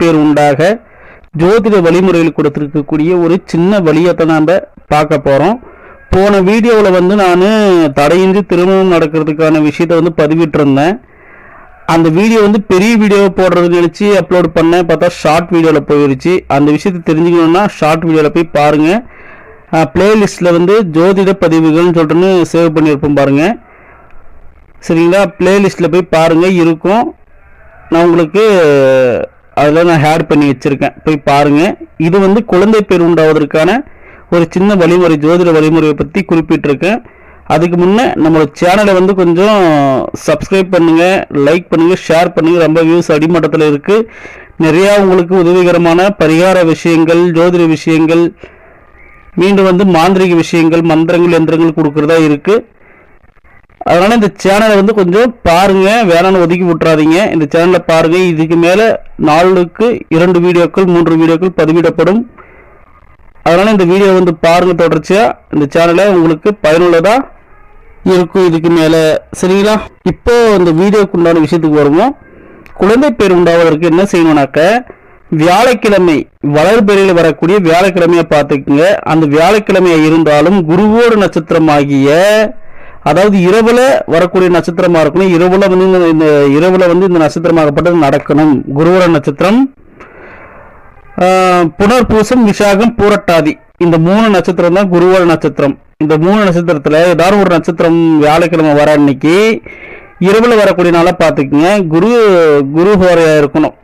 பேர் உண்டாக ஜோதிட வழிமுறையில் கொடுத்துருக்கக்கூடிய ஒரு சின்ன வழியத்தை நாம் பார்க்க போகிறோம் போன வீடியோவில் வந்து நான் தடையின்றி திருமணம் நடக்கிறதுக்கான விஷயத்தை வந்து பதிவிட்டிருந்தேன். அந்த வீடியோ வந்து பெரிய வீடியோ போடுறது நினச்சி அப்லோட் பண்ணேன். பார்த்தா ஷார்ட் வீடியோவில் போயிடுச்சு அந்த விஷயத்தை தெரிஞ்சுக்கணுன்னா ஷார்ட் வீடியோவில் போய் பாருங்கள் பிளேலிஸ்ட்டில் வந்து ஜோதிட பதிவுகள்னு சொல்லிட்டுன்னு சேவ் பண்ணியிருப்போம் பாருங்கள் சரிங்களா? பிளேலிஸ்ட்டில் போய் பாருங்கள் இருக்கும். நான் உங்களுக்கு அதில் நான் ஹேட் பண்ணி வச்சுருக்கேன். போய் பாருங்கள் இது வந்து குழந்தை பேர் உண்டாவதற்கான ஒரு சின்ன வழிமுறை ஜோதிட வழிமுறையை பற்றி குறிப்பிட்டிருக்கேன். அதுக்கு முன்னே நம்மளோட சேனலை வந்து கொஞ்சம் சப்ஸ்கிரைப் பண்ணுங்கள் லைக் பண்ணுங்கள் ஷேர் பண்ணுங்கள் ரொம்ப வியூஸ் அடிமட்டத்தில் இருக்குது நிறையா உங்களுக்கு உதவிகரமான பரிகார விஷயங்கள் ஜோதிட விஷயங்கள் மீண்டும் வந்து மாந்திரிக விஷயங்கள் மந்திரங்கள் எந்திரங்கள் கொடுக்குறதா இருக்குது அதனால் இந்த சேனலை வந்து கொஞ்சம் பாருங்க. வேணான்னு ஒதுக்கி விட்டுறாதீங்க. இந்த சேனலை பாருங்க. இதுக்கு மேலே நாளுக்கு இரண்டு வீடியோக்கள் மூன்று வீடியோக்கள் பதிவிடப்படும். அதனால் இந்த வீடியோ வந்து பாருங்க தொடர்ச்சியாக இந்த சேனலை உங்களுக்கு பயனுள்ளதாக இருக்கும். இதுக்கு மேலே. சரிங்களா? இப்போ இந்த வீடியோக்கு உண்டான விஷயத்துக்கு வருவோம். குழந்தை பேர் உண்டாவதற்கு என்ன செய்யணும்னாக்க வியாழக்கிழமை வளர்பெறையில் வரக்கூடிய வியாழக்கிழமையை பார்த்துக்குங்க. அந்த வியாழக்கிழமையாக இருந்தாலும் குருவோடு நட்சத்திரமாகிய அதாவது இரவுல வரக்கூடிய நட்சத்திரமா இருக்கணும். இரவுல வந்து இந்த- இரவுல வந்து இந்த நட்சத்திரமாகப்பட்டது நடக்கணும். குருவர நட்சத்திரம் புனர்பூசம் விசாகம் பூரட்டாதி. இந்த மூணு நட்சத்திரம் தான் குருவர நட்சத்திரம். இந்த மூணு நட்சத்திரத்துல ஏதாவது ஒரு நட்சத்திரம் வியாழக்கிழமை வர அன்னைக்கு இரவுல வரக்கூடிய நாளா பார்த்துக்குங்க. குரு குரு ஹோரையா இருக்கணும்.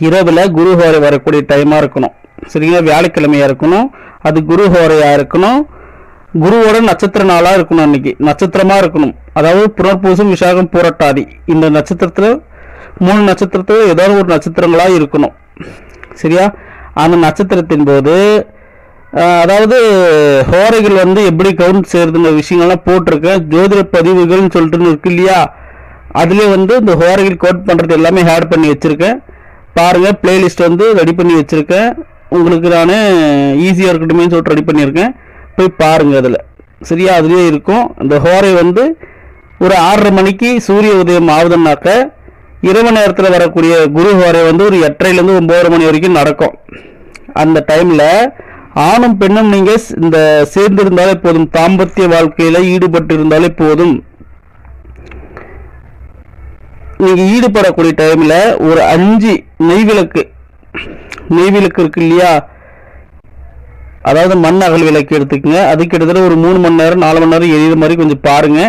இரவுல குரு ஹோரை வரக்கூடிய டைமா இருக்கணும். சரிங்களா? வியாழக்கிழமையா இருக்கணும். அது குரு ஹோரையா இருக்கணும். குருவோட நட்சத்திர நாளா இருக்கணும் அன்னைக்கு. நட்சத்திரமா இருக்கணும். அதாவது புனர்பூசம் விசாகம் பூரட்டாதி. இந்த நட்சத்திரத்துல மூணு நட்சத்திரத்துல ஏதாவது ஒரு நட்சத்திரங்களா இருக்கணும். சரியா? அந்த நட்சத்திரத்தின் போது அதாவது ஹோரைகள் வந்து எப்படி கவுண்ட் செய்யறதுங்கிற விஷயங்கள்லாம் போட்டிருக்கேன். ஜோதிட பதிவுகள்னு சொல்லிட்டு இருக்கு இல்லையா? அதுலேயே வந்து இந்த ஹோரைகள் கோட் பண்ணுறது எல்லாமே ஆட் பண்ணி வச்சுருக்கேன். பாருங்கள் பிளேலிஸ்ட் வந்து ரெடி பண்ணி வச்சுருக்கேன். உங்களுக்கு நான் ஈஸியாக இருக்கட்டுமே சொல்லிட்டு ரெடி பண்ணியிருக்கேன். போய் பாருங்கள் அதில். சரியா அதுலேயே இருக்கும். இந்த ஹோரை வந்து ஒரு ஆறரை மணிக்கு சூரிய உதயம் ஆகுதுன்னாக்க இரவு நேரத்தில் வரக்கூடிய குரு ஹோரை வந்து ஒரு எட்டரைலேருந்து ஒம்பது மணி வரைக்கும் நடக்கும். அந்த டைமில் ஆணும் பெண்ணும் நீங்கள் இந்த சேர்ந்திருந்தாலே போதும். தாம்பத்திய வாழ்க்கையில் ஈடுபட்டு இருந்தாலே போதும். நீங்கள் ஈடுபடக்கூடிய டைமில் ஒரு அஞ்சு நெய்விளக்கு நெய்விளக்கு இருக்கு இல்லையா? அதாவது மண் அகல் விளக்கு எடுத்துக்கங்க. அது கிட்டத்தட்ட ஒரு மூணு மணி நேரம் நாலு மணி நேரம் எரியுற மாதிரி கொஞ்சம் பாருங்க.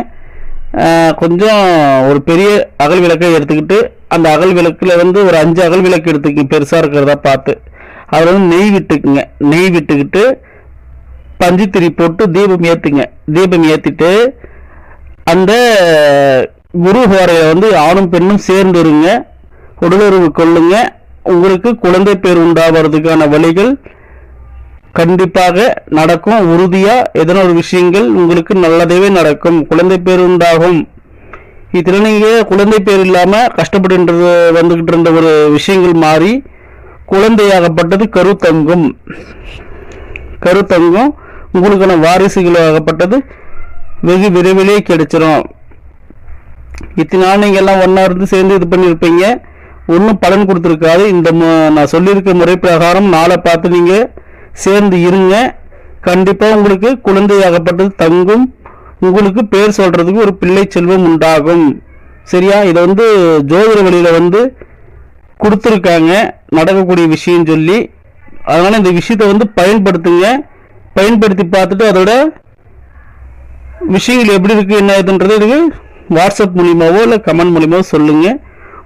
கொஞ்சம் ஒரு பெரிய அகல் விளக்கை எடுத்துக்கிட்டு அந்த அகல் விளக்குல வந்து ஒரு அஞ்சு அகல் விளக்கு எடுத்துக்கங்க. பெருசா இருக்கிறதா பார்த்து. அதில் வந்து நெய் விட்டுக்குங்க. நெய் விட்டுக்கிட்டு பஞ்சுத்திரி போட்டு தீபம் ஏத்துங்க. தீபம் ஏத்திட்டு அந்த குரு ஹோரையை வந்து ஆணும் பெண்ணும் சேர்ந்து இருங்க. உடலுறவு கொள்ளுங்க. உங்களுக்கு குழந்தை பேர் உண்டாவதுக்கான வழிகள் கண்டிப்பாக நடக்கும். உறுதியாக எதனா ஒரு விஷயங்கள் உங்களுக்கு நல்லதாவே நடக்கும். குழந்தை பேர் உண்டாகும். இதில் குழந்தை பேர் இல்லாமல் கஷ்டப்பட்டு வந்துகிட்டு இருந்த ஒரு விஷயங்கள் மாறி குழந்தையாகப்பட்டது கருத்தங்கும். கருத்தங்கும் உங்களுக்கான வாரிசுகளாகப்பட்டது. வெகு விரைவிலே கிடைச்சிரும். இத்தனை நாள் நீங்கள் எல்லாம் ஒன்றா இருந்து சேர்ந்து இது பண்ணியிருப்பீங்க ஒன்றும் பலன் கொடுத்துருக்காது. இந்த நான் சொல்லியிருக்க முறை பிரகாரம் நாளை பார்த்து நீங்கள் சேர்ந்து இருங்க. கண்டிப்பாக உங்களுக்கு குழந்தையாகப்பட்டது தங்கும். உங்களுக்கு பேர் சொல்கிறதுக்கு ஒரு பிள்ளை செல்வம் உண்டாகும். சரியா? இதை வந்து ஜோதிட வழியில் வந்து கொடுத்துருக்காங்க. நடக்கக்கூடிய விஷயம் சொல்லி. அதனால் இந்த விஷயத்தை வந்து பயன்படுத்துங்க. பயன்படுத்தி பார்த்துட்டு அதோட விஷயங்கள் எப்படி இருக்குது என்ன இதுன்றது இதுக்கு வாட்ஸ்அப் மூலியமாவோ இல்லை கமெண்ட் மூலியமாவோ சொல்லுங்கள்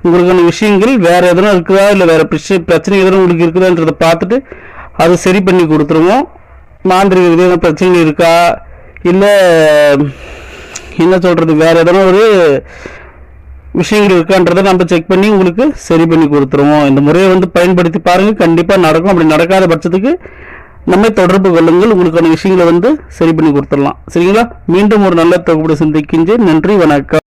உங்களுக்கான விஷயங்கள் வேறு எதனா இருக்குதா இல்லை வேறு பிரச்சனை பிரச்சனை எதனா உங்களுக்கு இருக்குதான்றதை பார்த்துட்டு அது சரி பண்ணி கொடுத்துருவோம். மாந்திரிக எதனா பிரச்சனைகள் இருக்கா? இல்லை என்ன சொல்கிறது வேறு எதனா ஒரு விஷயங்கள் இருக்கான்றதை நம்ம செக் பண்ணி உங்களுக்கு சரி பண்ணி கொடுத்துருவோம். இந்த முறையை வந்து பயன்படுத்தி பாருங்கள் கண்டிப்பாக நடக்கும். அப்படி நடக்காத பட்சத்துக்கு நம்மை தொடர்பு கொள்ளுங்கள். உங்களுக்கான விஷயங்களை வந்து சரி பண்ணி கொடுத்துடலாம். சரிங்களா? மீண்டும் ஒரு நல்ல தொகுப்பு சந்திக்கின்றேன். நன்றி வணக்கம்.